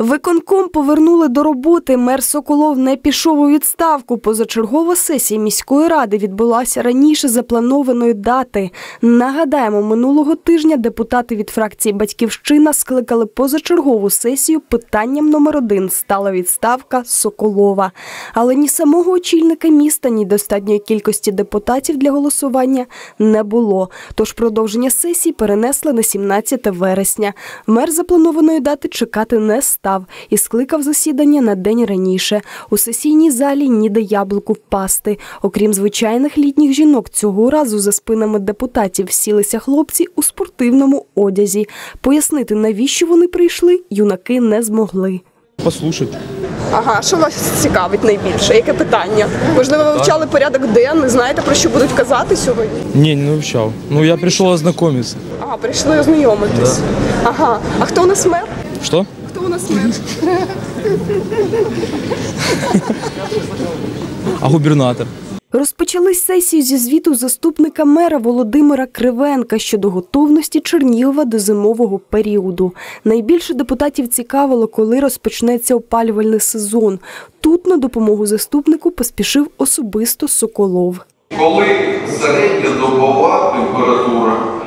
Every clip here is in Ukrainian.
Виконком повернули до роботи. Мер Соколов не пішов у відставку. Позачергова сесія міської ради відбулася раніше запланованої дати. Нагадаємо, минулого тижня депутати від фракції Батьківщина скликали позачергову сесію. Питанням номер один стала відставка Соколова. Але ні самого очільника міста, ні достатньої кількості депутатів для голосування не було. Тож продовження сесії перенесли на 17 вересня. Мер запланованої дати чекати не став і скликав засідання на день раніше. У сесійній залі ніде яблуку впасти. Окрім звичайних літніх жінок, цього разу за спинами депутатів сілися хлопці у спортивному одязі. Пояснити, навіщо вони прийшли, юнаки не змогли. Послушать. Ага, що вас цікавить найбільше? Яке питання? Можливо, ви вивчали порядок денний, знаєте про що будуть казати сьогодні? Не, не вивчав. Ну, я прийшов ознакомитися. Ага, прийшли ознайомитись. Ага. А хто у нас мер? Що? Хто у нас мер? А губернатор? Розпочали сесію зі звіту заступника мера Володимира Кривенка щодо готовності Чернігова до зимового періоду. Найбільше депутатів цікавило, коли розпочнеться опалювальний сезон. Тут на допомогу заступнику поспішив особисто Соколов. Коли середньодобова температура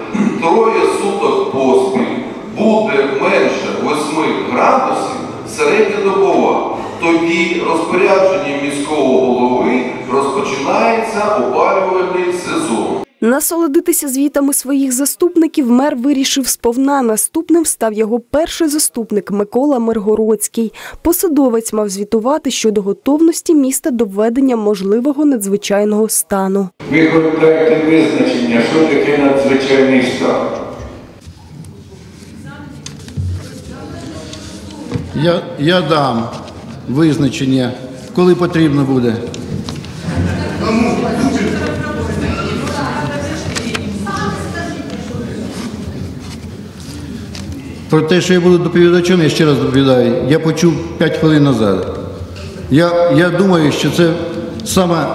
середньодобова, тоді розпорядженням міського голови розпочинається опалювальний сезон. Насолодитися звітами своїх заступників мер вирішив сповна. Наступним став його перший заступник Микола Миргородський. Посадовець мав звітувати щодо готовності міста до введення можливого надзвичайного стану. Ви хоч визначення, що таке надзвичайний стан. Я, я дам визначення, коли потрібно буде. Про те, що я буду доповідачем, я ще раз доповідаю, я почув 5 хвилин назад. Я, я думаю, що це саме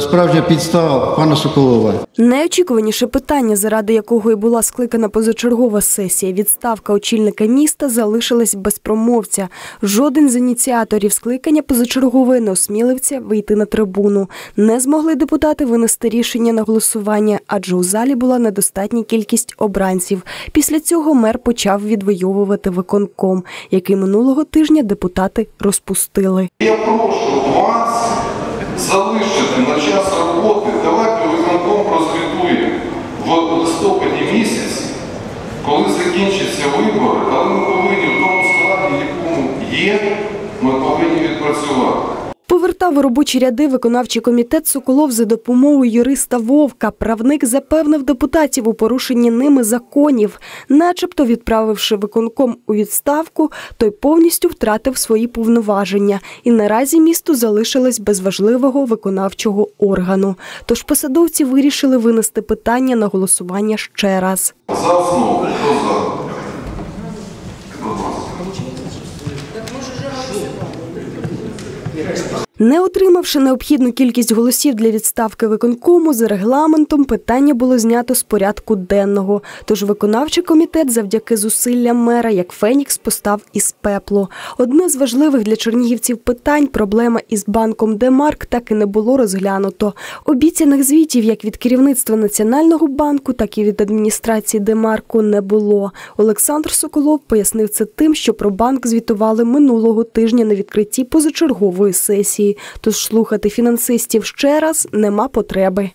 справжня підстава пана Соколова. Найочікуваніше питання, заради якого і була скликана позачергова сесія, відставка очільника міста, залишилась без промовця. Жоден з ініціаторів скликання позачергової не осмілився вийти на трибуну. Не змогли депутати винести рішення на голосування, адже у залі була недостатня кількість обранців. Після цього мер почав відвоювати виконком, який минулого тижня депутати розпустили. Я прошу вас залишити роботи, давайте виконком прозвітує в листопаді місяці, коли закінчаться вибори, Повертав у робочі ряди виконавчий комітет Соколов за допомогою юриста Вовка. Правник запевнив депутатів у порушенні ними законів, начебто відправивши виконком у відставку, той повністю втратив свої повноваження, і наразі місто залишилось без важливого виконавчого органу. Тож посадовці вирішили винести питання на голосування ще раз. За основу, хто за? Не отримавши необхідну кількість голосів для відставки виконкому, за регламентом питання було знято з порядку денного. Тож виконавчий комітет завдяки зусиллям мера, як Фенікс, постав із пеплу. Одне з важливих для чернігівців питань проблема із банком Демарк так і не було розглянуто. Обіцяних звітів як від керівництва Національного банку, так і від адміністрації Демарку не було. Олександр Соколов пояснив це тим, що про банк звітували минулого тижня на відкритті позачергової сесії. Тож слухати фінансистів ще раз нема потреби.